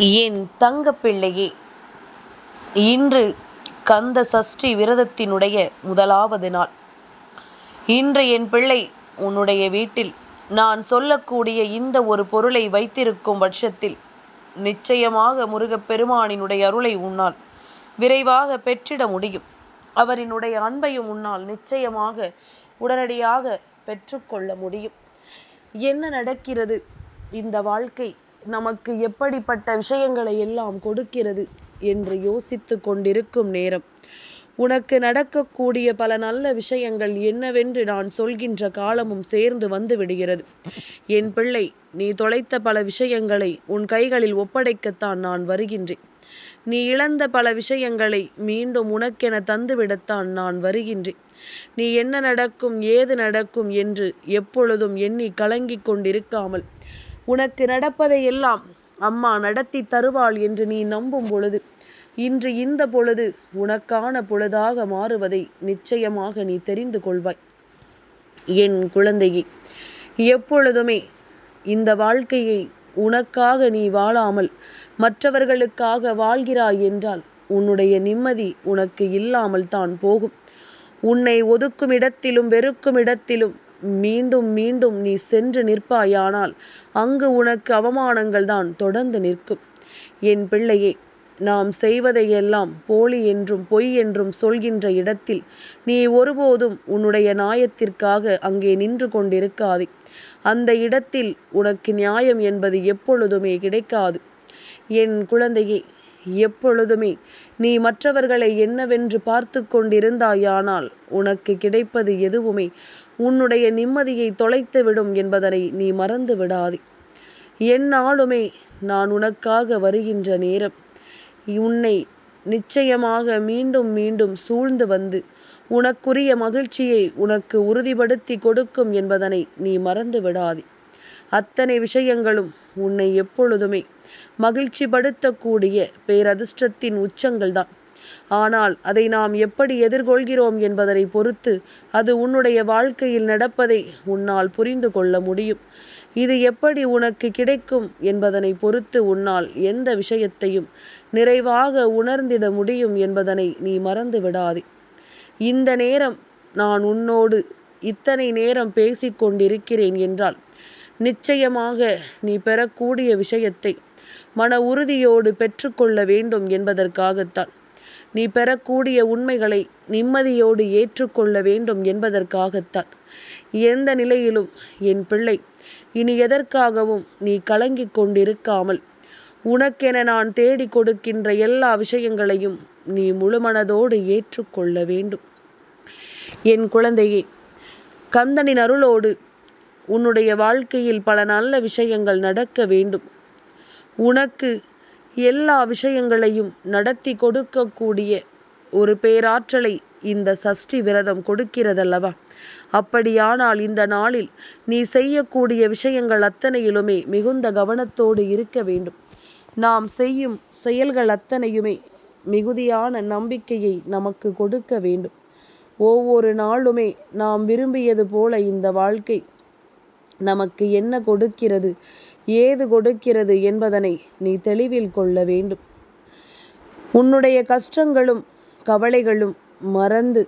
என் தங்கப்பிள்ளையே இன்று கந்த சஷ்டி விரதத்தினுடைய முதலாவது நாள். இன்று என் பிள்ளை உன்னுடைய வீட்டில் நான் சொல்லக்கூடிய இந்த ஒரு பொருளை வைத்திருக்கும் பட்சத்தில் நிச்சயமாக முருகப்பெருமானினுடைய அருளை உன்னால் விரைவாக பெற்றிட முடியும். அவரினுடைய அன்பையும் உன்னால் நிச்சயமாக உடனடியாக பெற்றுக்கொள்ள முடியும். என்ன நடக்கிறது? இந்த வாழ்க்கை நமக்கு எப்படிப்பட்ட விஷயங்களை எல்லாம் கொடுக்கிறது என்று யோசித்து கொண்டிருக்கும் நேரம். உனக்கு நடக்கக்கூடிய பல நல்ல விஷயங்கள் என்னவென்று நான் சொல்கின்ற காலமும் சேர்ந்து வந்து விடுகிறது. என் பிள்ளை நீ தொலைத்த பல விஷயங்களை உன் கைகளில் ஒப்படைக்கத்தான் நான் வருகின்றேன். நீ இழந்த பல விஷயங்களை மீண்டும் உனக்கென தந்துவிடத்தான் நான் வருகின்றேன். நீ என்ன நடக்கும் ஏது நடக்கும் என்று எப்பொழுதும் எண்ணி கலங்கிக் கொண்டிருக்காமல் உனக்கு நடப்பதையெல்லாம் அம்மா நடத்தி தருவாள் என்று நீ நம்பும் பொழுது இன்று இந்த பொழுது உனக்கான பொழுதாக மாறுவதை நிச்சயமாக நீ தெரிந்து கொள்வாய். என் குழந்தையே எப்பொழுதுமே இந்த வாழ்க்கையை உனக்காக நீ வாழாமல் மற்றவர்களுக்காக வாழ்கிறாய் என்றால் உன்னுடைய நிம்மதி உனக்கு இல்லாமல் தான் போகும். உன்னை ஒதுக்கும் இடத்திலும் வெறுக்கும் இடத்திலும் மீண்டும் மீண்டும் நீ சென்று நிற்பாயானால் அங்கு உனக்கு அவமானங்கள் தான் தொடர்ந்து நிற்கும். என் பிள்ளையே நாம் செய்வதையெல்லாம் போலி என்றும் பொய் என்றும் சொல்கின்ற இடத்தில் நீ ஒருபோதும் உன்னுடைய நியாயத்திற்காக அங்கே நின்று கொண்டிருக்காதே. அந்த இடத்தில் உனக்கு நியாயம் என்பது எப்பொழுதுமே கிடைக்காது. என் குழந்தையே எப்பொழுதுமே நீ மற்றவர்களை என்னவென்று பார்த்து கொண்டிருந்தாயானால் உனக்கு கிடைப்பது எதுவுமே உன்னுடைய நிம்மதியை தொலைத்துவிடும் என்பதனை நீ மறந்து விடாதே. என்னாலுமே நான் உனக்காக வருகின்ற நேரம். உன்னை நிச்சயமாக மீண்டும் மீண்டும் சூழ்ந்து வந்து உனக்குரிய மகிழ்ச்சியை உனக்கு உறுதிப்படுத்தி கொடுக்கும் என்பதனை நீ மறந்து விடாதே. அத்தனை விஷயங்களும் உன்னை எப்பொழுதுமே மகிழ்ச்சிப்படுத்தக்கூடிய பேரதிர்ஷ்டத்தின் உச்சங்கள்தான். ஆனால் அதை நாம் எப்படி எதிர்கொள்கிறோம் என்பதனை பொறுத்து அது உன்னுடைய வாழ்க்கையில் நடப்பதை உன்னால் புரிந்து கொள்ள முடியும். இது எப்படி உனக்கு கிடைக்கும் என்பதனை பொறுத்து உன்னால் எந்த விஷயத்தையும் நிறைவாக உணர்ந்திட முடியும் என்பதனை நீ மறந்து விடாதே. இந்த நேரம் நான் உன்னோடு இத்தனை நேரம் பேசிக்கொண்டிருக்கிறேன் என்றால் நிச்சயமாக நீ பெறக்கூடிய விஷயத்தை மன உறுதியோடு பெற்றுக்கொள்ள வேண்டும் என்பதற்காகத்தான். நீ பெறக்கூடிய உண்மைகளை நிம்மதியோடு ஏற்றுக்கொள்ள வேண்டும் என்பதற்காகத்தான். எந்த நிலையிலும் என் பிள்ளை இனி எதற்காகவும் நீ கலங்கிக் கொண்டிருக்காமல் உனக்கென நான் தேடி கொடுக்கின்ற எல்லா விஷயங்களையும் நீ முழுமனதோடு ஏற்றுக்கொள்ள வேண்டும். என் குழந்தையே கந்தனின் அருளோடு உன்னுடைய வாழ்க்கையில் பல நல்ல விஷயங்கள் நடக்க வேண்டும். உனக்கு எல்லா விஷயங்களையும் நடத்தி கொடுக்கக்கூடிய ஒரு பேராற்றலை இந்த சஷ்டி விரதம் கொடுக்கிறதல்லவா? அப்படியானால் இந்த நாளில் நீ செய்யக்கூடிய விஷயங்கள் அத்தனையிலுமே மிகுந்த கவனத்தோடு இருக்க வேண்டும். நாம் செய்யும் செயல்கள் அத்தனையுமே மிகுதியான நம்பிக்கையை நமக்கு கொடுக்க வேண்டும். ஒவ்வொரு நாளுமே நாம் விரும்பியது போல இந்த வாழ்க்கை நமக்கு என்ன கொடுக்கிறது? ஏது கொடுக்கிறது என்பதனை நீ தெளிவில் கொள்ள வேண்டும். உன்னுடைய கஷ்டங்களும் கவலைகளும் மறந்து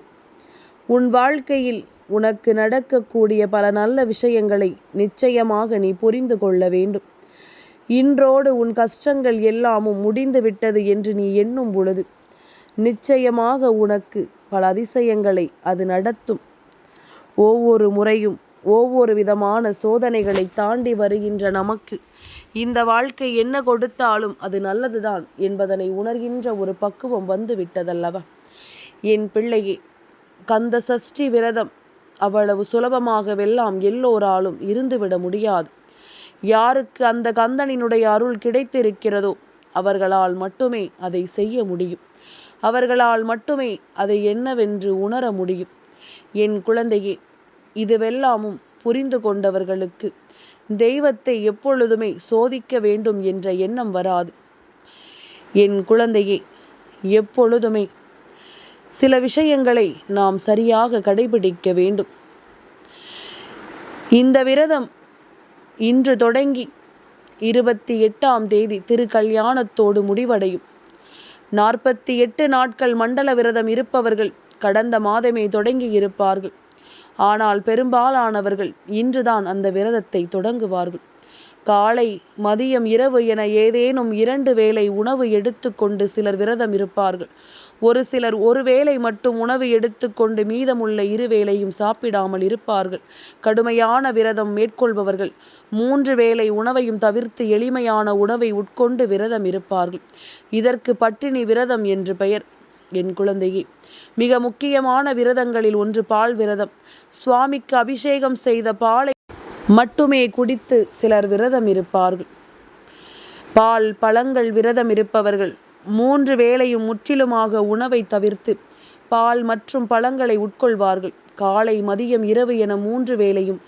உன் வாழ்க்கையில் உனக்கு நடக்கக்கூடிய பல நல்ல விஷயங்களை நிச்சயமாக நீ புரிந்து கொள்ள வேண்டும். இன்றோடு உன் கஷ்டங்கள் எல்லாமும் முடிந்து விட்டது என்று நீ எண்ணும் பொழுது நிச்சயமாக உனக்கு பல அதிசயங்களை அது நடத்தும். ஒவ்வொரு முறையும் ஒவ்வொரு விதமான சோதனைகளை தாண்டி வருகின்ற நமக்கு இந்த வாழ்க்கை என்ன கொடுத்தாலும் அது நல்லதுதான் என்பதனை உணர்கின்ற ஒரு பக்குவம் வந்து விட்டதல்லவா என் பிள்ளையே கந்த சஷ்டி விரதம் அவ்வளவு சுலபமாகவெல்லாம் எல்லோராலும் இருந்துவிட முடியாது. யாருக்கு அந்த கந்தனினுடைய அருள் கிடைத்திருக்கிறதோ அவர்களால் மட்டுமே அதை செய்ய முடியும். அவர்களால் மட்டுமே அதை என்னவென்று உணர முடியும். என் குழந்தையே இதுவெல்லாமும் புரிந்து கொண்டவர்களுக்கு தெய்வத்தை எப்பொழுதுமே சோதிக்க வேண்டும் என்ற எண்ணம் வராது. என் குழந்தையே எப்பொழுதுமே சில விஷயங்களை நாம் சரியாக கடைபிடிக்க வேண்டும். இந்த விரதம் இன்று தொடங்கி இருபத்தி எட்டாம் தேதி திருக்கல்யாணத்தோடு முடிவடையும். நாற்பத்தி எட்டு நாட்கள் மண்டல விரதம் இருப்பவர்கள் கடந்த மாதமே தொடங்கி இருப்பார்கள். ஆனால் பெரும்பாலானவர்கள் இன்றுதான் அந்த விரதத்தை தொடங்குவார்கள். காலை மதியம் இரவு என ஏதேனும் இரண்டு வேளை உணவு எடுத்துக்கொண்டு சிலர் விரதம் இருப்பார்கள். ஒரு சிலர் ஒரு வேளை மட்டும் உணவு எடுத்துக்கொண்டு மீதமுள்ள இரு வேளையும் சாப்பிடாமல் இருப்பார்கள். கடுமையான விரதம் மேற்கொள்பவர்கள் மூன்று வேளை உணவையும் தவிர்த்து எளிமையான உணவை உட்கொண்டு விரதம் இருப்பார்கள். இதற்கு பட்டினி விரதம் என்று பெயர். என் குழந்தையே. மிக முக்கியமான விரதங்களில் ஒன்று பால் விரதம். சுவாமிக்கு அபிஷேகம் செய்த பாலை மட்டுமே குடித்து சிலர் விரதம் இருப்பார்கள். பால் பழங்கள் விரதம் இருப்பவர்கள் மூன்று வேளையும் முற்றிலுமாக உணவை தவிர்த்து பால் மற்றும் பழங்களை உட்கொள்வார்கள். காலை மதியம் இரவு என மூன்று வேளையும்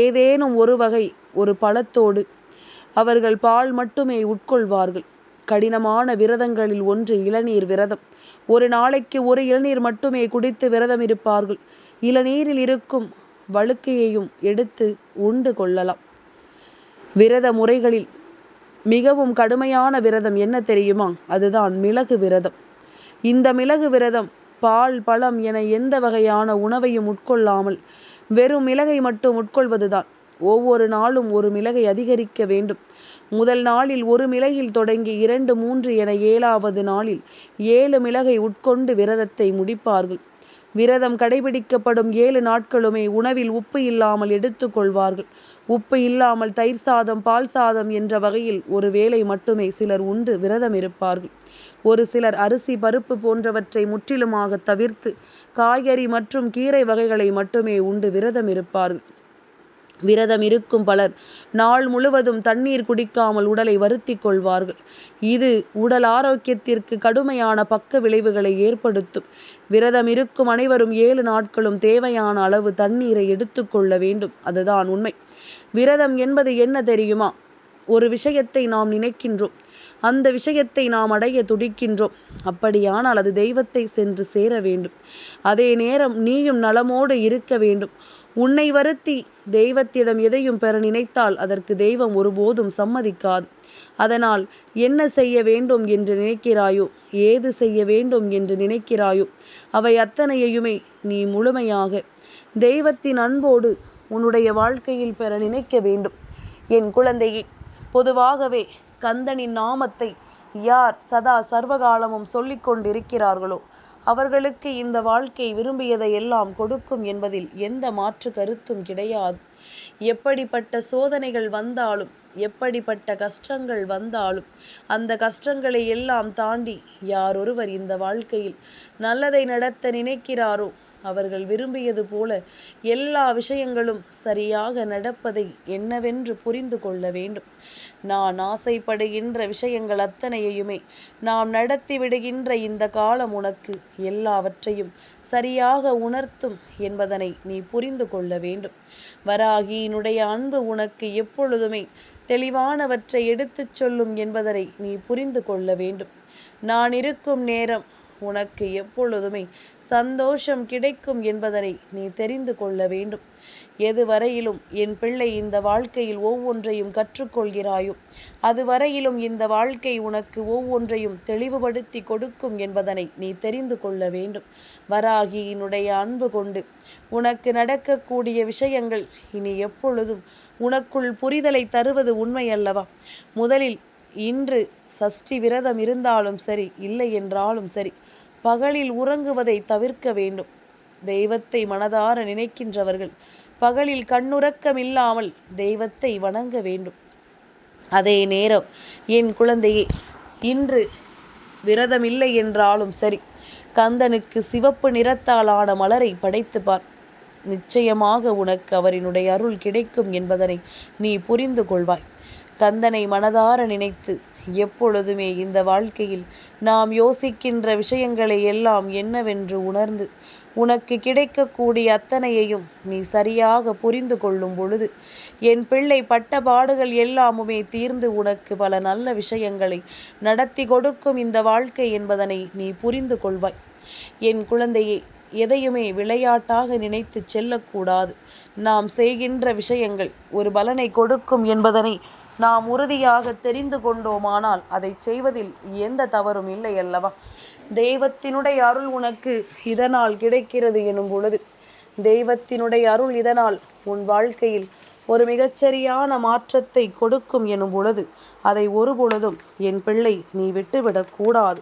ஏதேனும் ஒரு வகை ஒரு பழத்தோடு அவர்கள் பால் மட்டுமே உட்கொள்வார்கள். கடினமான விரதங்களில் ஒன்று இளநீர் விரதம். ஒரு நாளைக்கு ஒரு இளநீர் மட்டுமே குடித்து விரதம் இருப்பார்கள். இளநீரில் இருக்கும் வழுக்கையையும் எடுத்து உண்டு கொள்ளலாம். விரத முறைகளில் மிகவும் கடுமையான விரதம் என்ன தெரியுமா? அதுதான் மிளகு விரதம். இந்த மிளகு விரதம் பால் பழம் என எந்த வகையான உணவையும் உட்கொள்ளாமல் வெறும் மிளகை மட்டும் உட்கொள்வதுதான். ஒவ்வொரு நாளும் ஒரு மிளகை அதிகரிக்க வேண்டும். முதல் நாளில் ஒரு மிளகில் தொடங்கி இரண்டு மூன்று என ஏழாவது நாளில் ஏழு மிளகை உட்கொண்டு விரதத்தை முடிப்பார்கள். விரதம் கடைபிடிக்கப்படும் ஏழு நாட்களுமே உணவில் உப்பு இல்லாமல் எடுத்துக்கொள்வார்கள் உப்பு இல்லாமல் தயிர் சாதம் பால் சாதம் என்ற வகையில் ஒரு வேளை மட்டுமே சிலர் உண்டு விரதம் இருப்பார்கள். ஒரு சிலர் அரிசி பருப்பு போன்றவற்றை முற்றிலுமாக தவிர்த்து காய்கறி மற்றும் கீரை வகைகளை மட்டுமே உண்டு விரதம் இருப்பார்கள். விரதம் இருக்கும் பலர் நாள் முழுவதும் தண்ணீர் குடிக்காமல் உடலை வருத்தி கொள்வார்கள். இது உடல் ஆரோக்கியத்திற்கு கடுமையான பக்க விளைவுகளை ஏற்படுத்தும். விரதம் இருக்கும் அனைவரும் ஏழு நாட்களும் தேவையான அளவு தண்ணீரை எடுத்துக்கொள்ள வேண்டும். அதுதான் உண்மை. விரதம் என்பது என்ன தெரியுமா? ஒரு விஷயத்தை நாம் நினைக்கின்றோம். அந்த விஷயத்தை நாம் அடைய துடிக்கின்றோம். அப்படியானால் அது தெய்வத்தை சென்று சேர வேண்டும். அதே நேரம் நீயும் நலமோடு இருக்க வேண்டும். உன்னை வருத்தி தெய்வத்திடம் எதையும் பெற நினைத்தால் அதற்கு தெய்வம் ஒருபோதும் சம்மதிக்காது. அதனால் என்ன செய்ய வேண்டும் என்று நினைக்கிறாயோ ஏது செய்ய வேண்டும் என்று நினைக்கிறாயோ அவை அத்தனையுமே நீ முழுமையாக தெய்வத்தின் அன்போடு உன்னுடைய வாழ்க்கையில் பெற நினைக்க வேண்டும். என் குழந்தையை பொதுவாகவே கந்தனின் நாமத்தை யார் சதா சர்வகாலமும் சொல்லிக் கொண்டிருக்கிறார்களோ அவர்களுக்கு இந்த வாழ்க்கை விரும்பியதை எல்லாம் கொடுக்கும் என்பதில் எந்த மாற்று கருத்தும் கிடையாது. எப்படிப்பட்ட சோதனைகள் வந்தாலும் எப்படிப்பட்ட கஷ்டங்கள் வந்தாலும் அந்த கஷ்டங்களை எல்லாம் தாண்டி யாரொருவர் இந்த வாழ்க்கையில் நல்லதை நடத்த நினைக்கிறாரோ அவர்கள் விரும்பியது போல எல்லா விஷயங்களும் சரியாக நடப்பதை என்னவென்று புரிந்து கொள்ள வேண்டும். நான் ஆசைப்படுகின்ற விஷயங்கள் அத்தனையுமே நாம் நடத்தி விடுகின்ற இந்த காலம் உனக்கு எல்லாவற்றையும் சரியாக உணர்த்தும் என்பதனை நீ புரிந்து கொள்ள வேண்டும். வராகியினுடைய அன்பு உனக்கு எப்பொழுதுமே தெளிவானவற்றை எடுத்துச் சொல்லும் என்பதனை நீ புரிந்து கொள்ள வேண்டும். நான் இருக்கும் நேரம் உனக்கு எப்பொழுதுமே சந்தோஷம் கிடைக்கும் என்பதனை நீ தெரிந்து கொள்ள வேண்டும். எதுவரையிலும் என் பிள்ளை இந்த வாழ்க்கையில் ஒவ்வொன்றையும் கற்றுக்கொள்கிறாயோ அதுவரையிலும் இந்த வாழ்க்கை உனக்கு ஒவ்வொன்றையும் தெளிவுபடுத்தி கொடுக்கும் என்பதனை நீ தெரிந்து கொள்ள வேண்டும். வராகியினுடைய அன்பு கொண்டு உனக்கு நடக்கக்கூடிய விஷயங்கள் இனி எப்பொழுதும் உனக்குள் புரிதலை தருவது உண்மை அல்லவா முதலில் இன்று சஷ்டி விரதம் இருந்தாலும் சரி இல்லை என்றாலும் சரி பகலில் உறங்குவதை தவிர்க்க வேண்டும். தெய்வத்தை மனதார நினைக்கின்றவர்கள் பகலில் கண்ணுறக்கமில்லாமல் தெய்வத்தை வணங்க வேண்டும். அதே நேரம் என் குழந்தையே இன்று விரதம் இல்லை என்றாலும் சரி கந்தனுக்கு சிவப்பு நிறத்தாலான மலரை படைத்து பார். நிச்சயமாக உனக்கு அவரினுடைய அருள் கிடைக்கும் என்பதனை நீ புரிந்து கொள்வாய். கந்தனை மனதார நினைத்து எப்பொழுதுமே இந்த வாழ்க்கையில் நாம் யோசிக்கின்ற விஷயங்களை எல்லாம் என்னவென்று உணர்ந்து உனக்கு கிடைக்கக்கூடிய அத்தனையையும் நீ சரியாக புரிந்து கொள்ளும் பொழுது என் பிள்ளை பட்ட பாடுகள் எல்லாமுமே தீர்ந்து உனக்கு பல நல்ல விஷயங்களை நடத்தி கொடுக்கும் இந்த வாழ்க்கை என்பதனை நீ புரிந்து கொள்வாய். என் குழந்தையே எதையுமே விளையாட்டாக நினைத்து செல்லக்கூடாது. நாம் செய்கின்ற விஷயங்கள் ஒரு பலனை கொடுக்கும் என்பதனை நாம் உறுதியாக தெரிந்து கொண்டோமானால் அதை செய்வதில் எந்த தவறும் இல்லை அல்லவா? தெய்வத்தினுடைய அருள் உனக்கு இதனால் கிடைக்கிறது எனும் பொழுது தெய்வத்தினுடைய அருள் இதனால் உன் வாழ்க்கையில் ஒரு மிகச்சரியான மாற்றத்தை கொடுக்கும் எனும் பொழுது அதை ஒரு பொழுதும் என் பிள்ளை நீ விட்டுவிடக்கூடாது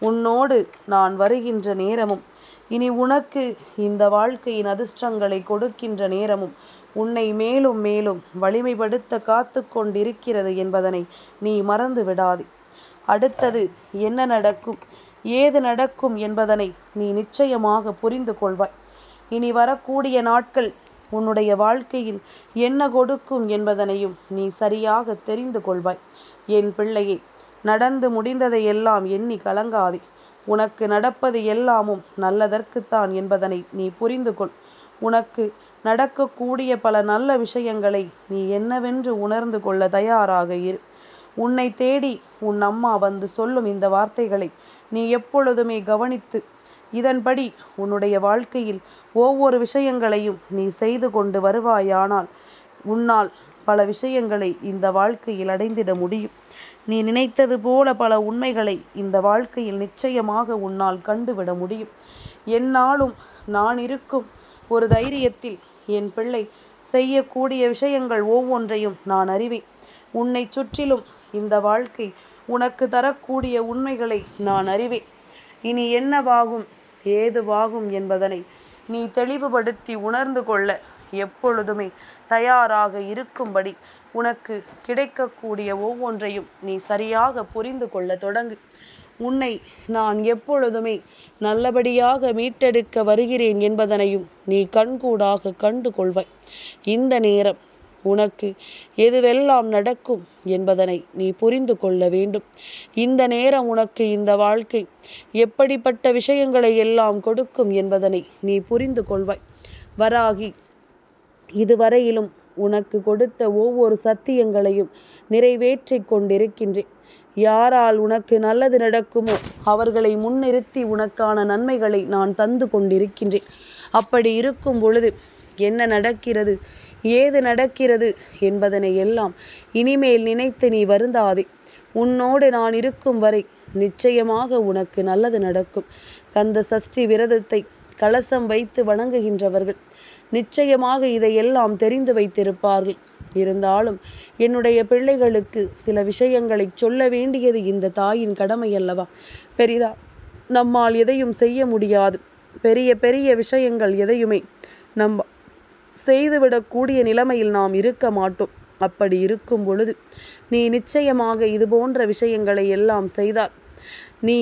உன்னோடு நான் வருகின்ற நேரமும் இனி உனக்கு இந்த வாழ்க்கையின் அதிர்ஷ்டங்களை கொடுக்கின்ற நேரமும் உன்னை மேலும் மேலும் வலிமைப்படுத்த காத்து கொண்டிருக்கிறது என்பதனை நீ மறந்து விடாதே. அடுத்தது என்ன நடக்கும்? ஏது நடக்கும் என்பதனை நீ நிச்சயமாக புரிந்து கொள்வாய். இனி வரக்கூடிய நாட்கள் உன்னுடைய வாழ்க்கையில் என்ன கொடுக்கும் என்பதனையும் நீ சரியாக தெரிந்து கொள்வாய். என் பிள்ளையே நடந்து முடிந்ததை எல்லாம் எண்ணி கலங்காதே. உனக்கு நடப்பது எல்லாமும் நல்லதற்குத்தான் என்பதனை நீ புரிந்து கொள். உனக்கு நடக்கக்கூடிய பல நல்ல விஷயங்களை நீ என்னவென்று உணர்ந்து கொள்ள தயாராக இரு. உன்னை தேடி உன் அம்மா வந்து சொல்லும் இந்த வார்த்தைகளை நீ எப்பொழுதுமே கவனித்து இதன்படி உன்னுடைய வாழ்க்கையில் ஒவ்வொரு விஷயங்களையும் நீ செய்து கொண்டு வருவாயானால் உன்னால் பல விஷயங்களை இந்த வாழ்க்கையில் அடைந்திட முடியும். நீ நினைத்தது போல பல உண்மைகளை இந்த வாழ்க்கையில் நிச்சயமாக உன்னால் கண்டுவிட முடியும். என்னாலும் நான் இருக்கும் ஒரு தைரியத்தில் என் பிள்ளை செய்யக்கூடிய விஷயங்கள் ஒவ்வொன்றையும் நான் அறிவேன். உன்னை சுற்றிலும் இந்த வாழ்க்கை உனக்கு தரக்கூடிய உண்மைகளை நான் அறிவேன். இனி என்னவாகும் ஏதுவாகும் என்பதனை நீ தெளிவுபடுத்தி உணர்ந்து கொள்ள எப்பொழுதுமே தயாராக இருக்கும்படி உனக்கு கிடைக்கக்கூடிய ஒவ்வொன்றையும் நீ சரியாக புரிந்து கொள்ள தொடங்கு. உன்னை நான் எப்பொழுதுமே நல்லபடியாக மீட்டெடுக்க வருகிறேன் என்பதனையும் நீ கண்கூடாக கண்டு கொள்வாய். இந்த நேரம் உனக்கு எதுவெல்லாம் நடக்கும் என்பதனை நீ புரிந்து கொள்ள வேண்டும். இந்த நேரம் உனக்கு இந்த வாழ்க்கை எப்படிப்பட்ட விஷயங்களை எல்லாம் கொடுக்கும் என்பதனை நீ புரிந்து கொள்வாய். வராகி இதுவரையிலும் உனக்கு கொடுத்த ஒவ்வொரு சத்தியங்களையும் நிறைவேற்றி கொண்டிருக்கின்றேன். யாரால் உனக்கு நல்லது நடக்குமோ அவர்களை முன்னிறுத்தி உனக்கான நன்மைகளை நான் தந்து கொண்டிருக்கின்றேன். அப்படி இருக்கும் பொழுது என்ன நடக்கிறது? ஏது நடக்கிறது என்பதனை எல்லாம் இனிமேல் நினைத்து நீ வருந்தாதே. உன்னோடு நான் இருக்கும் வரை நிச்சயமாக உனக்கு நல்லது நடக்கும். கந்த சஷ்டி விரதத்தை கலசம் வைத்து வணங்குகின்றவர்கள் நிச்சயமாக இதையெல்லாம் தெரிந்து வைத்திருப்பார்கள். இருந்தாலும் என்னுடைய பிள்ளைகளுக்கு சில விஷயங்களை சொல்ல வேண்டியது இந்த தாயின் கடமை அல்லவா? பெரிதா நம்மால் எதையும் செய்ய முடியாது. பெரிய பெரிய விஷயங்கள் எதையுமே நம் செய்துவிடக்கூடிய நிலைமையில் நாம் இருக்க மாட்டோம். அப்படி இருக்கும் பொழுது நீ நிச்சயமாக இது போன்ற விஷயங்களை எல்லாம் செய்தால் நீ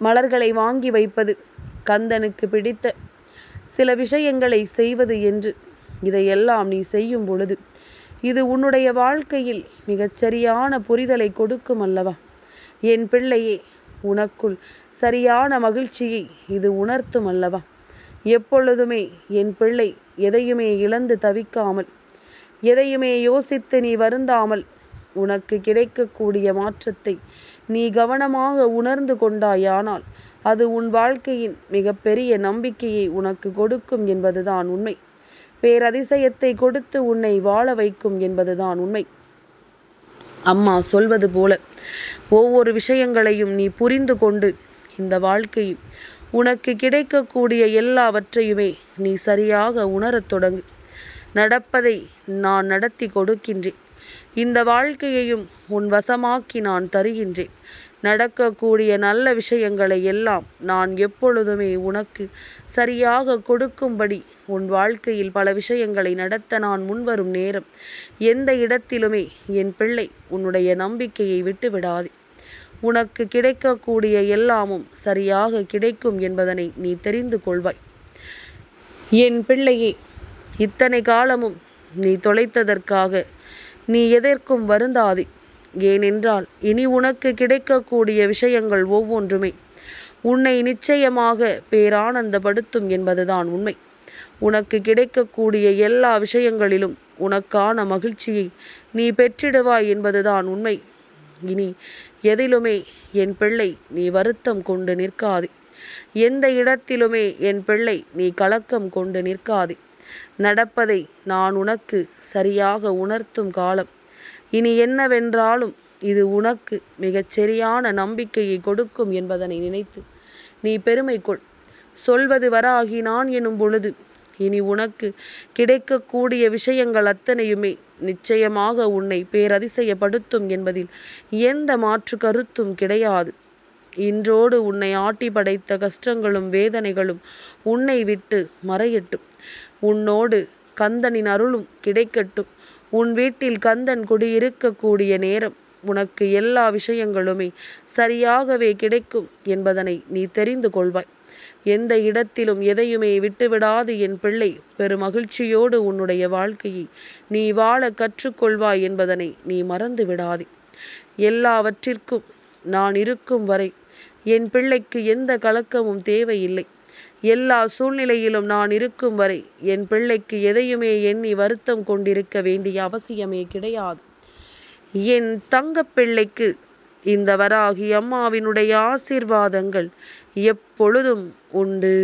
மலர்களை வாங்கி வைப்பது கந்தனுக்கு பிடித்த சில விஷயங்களை செய்வது என்று இதையெல்லாம் நீ செய்யும் பொழுது இது உன்னுடைய வாழ்க்கையில் மிகச்சரியான புரிதலை கொடுக்கும் அல்லவா? என் பிள்ளையே உனக்குள் சரியான மகிழ்ச்சியை இது உணர்த்தும் அல்லவா? எப்பொழுதுமே என் பிள்ளை எதையுமே இழந்து தவிக்காமல் எதையுமே யோசித்து நீ வருந்தாமல் உனக்கு கிடைக்கக்கூடிய மாற்றத்தை நீ கவனமாக உணர்ந்து கொண்டாயானால் அது உன் வாழ்க்கையின் மிகப்பெரிய நம்பிக்கையை உனக்கு கொடுக்கும் என்பதுதான் உண்மை. பேரதிசயத்தை கொடுத்து உன்னை வாழ வைக்கும் என்பதுதான் உண்மை. அம்மா சொல்வது போல ஒவ்வொரு விஷயங்களையும் நீ புரிந்து கொண்டு இந்த வாழ்க்கையில் உனக்கு கிடைக்கக்கூடிய எல்லாவற்றையுமே நீ சரியாக உணரத் தொடங்கு. நடப்பதை நான் நடத்தி கொடுக்கின்றேன். இந்த வாழ்க்கையையும் உன் வசமாக்கி நான் தருகின்றேன். நடக்கக்கூடிய நல்ல விஷயங்களை எல்லாம் நான் எப்பொழுதுமே உனக்கு சரியாக கொடுக்கும்படி உன் வாழ்க்கையில் பல விஷயங்களை நடத்த நான் முன்வரும் நேரம். எந்த இடத்திலுமே என் பிள்ளை உன்னுடைய நம்பிக்கையை விட்டு விடாதே உனக்கு கிடைக்கக்கூடிய எல்லாமும் சரியாக கிடைக்கும் என்பதனை நீ தெரிந்து கொள்வாய். என் பிள்ளையே இத்தனை காலமும் நீ தொலைத்ததற்காக நீ எதற்கும் வருந்தாதே. ஏனென்றால் இனி உனக்கு கிடைக்கக்கூடிய விஷயங்கள் ஒவ்வொன்றுமே. உன்னை நிச்சயமாக பேரானந்தப்படுத்தும் என்பதுதான் உண்மை. உனக்கு கிடைக்கக்கூடிய எல்லா விஷயங்களிலும் உனக்கான மகிழ்ச்சியை நீ பெற்றிடுவாய் என்பதுதான் உண்மை. இனி எதிலுமே என் பிள்ளை நீ வருத்தம் கொண்டு நிற்காதே. எந்த இடத்திலுமே என் பிள்ளை நீ கலக்கம் கொண்டு நிற்காதே. நடப்பதை நான் உனக்கு சரியாக உணர்த்தும் காலம் இனி என்னவென்றாலும் இது உனக்கு மிகச் சரியான நம்பிக்கையை கொடுக்கும் என்பதனை நினைத்து நீ பெருமை கொள். சொல்வது வராகி நான் எனும் பொழுது இனி உனக்கு கிடைக்கக்கூடிய விஷயங்கள் அத்தனையுமே நிச்சயமாக உன்னை பேரதிசயப்படுத்தும் என்பதில் எந்த மாற்று கருத்தும் கிடையாது. இன்றோடு உன்னை ஆட்டி படைத்த கஷ்டங்களும் வேதனைகளும் உன்னை விட்டு மறையட்டும். உன்னோடு கந்தனின் அருளும் கிடைக்கட்டும். உன் வீட்டில் கந்தன் குடியிருக்கக்கூடிய நேரம் உனக்கு எல்லா விஷயங்களுமே சரியாகவே கிடைக்கும் என்பதனை நீ தெரிந்து கொள்வாய். எந்த இடத்திலும் எதையுமே விட்டுவிடாது என் பிள்ளை. பெருமகிழ்ச்சியோடு உன்னுடைய வாழ்க்கையை நீ வாழ கற்றுக்கொள்வாய் என்பதனை நீ மறந்து விடாதே. எல்லாவற்றிற்கும் நான் இருக்கும் வரை என் பிள்ளைக்கு எந்த கலக்கமும் தேவையில்லை. எல்லா சூழ்நிலையிலும் நான் இருக்கும் வரை என் பிள்ளைக்கு எதையுமே எண்ணி வருத்தம் கொண்டிருக்க வேண்டிய அவசியமே கிடையாது. என் தங்க பிள்ளைக்கு இந்த வராகி அம்மாவினுடைய ஆசீர்வாதங்கள் எப்பொழுதும் உண்டு.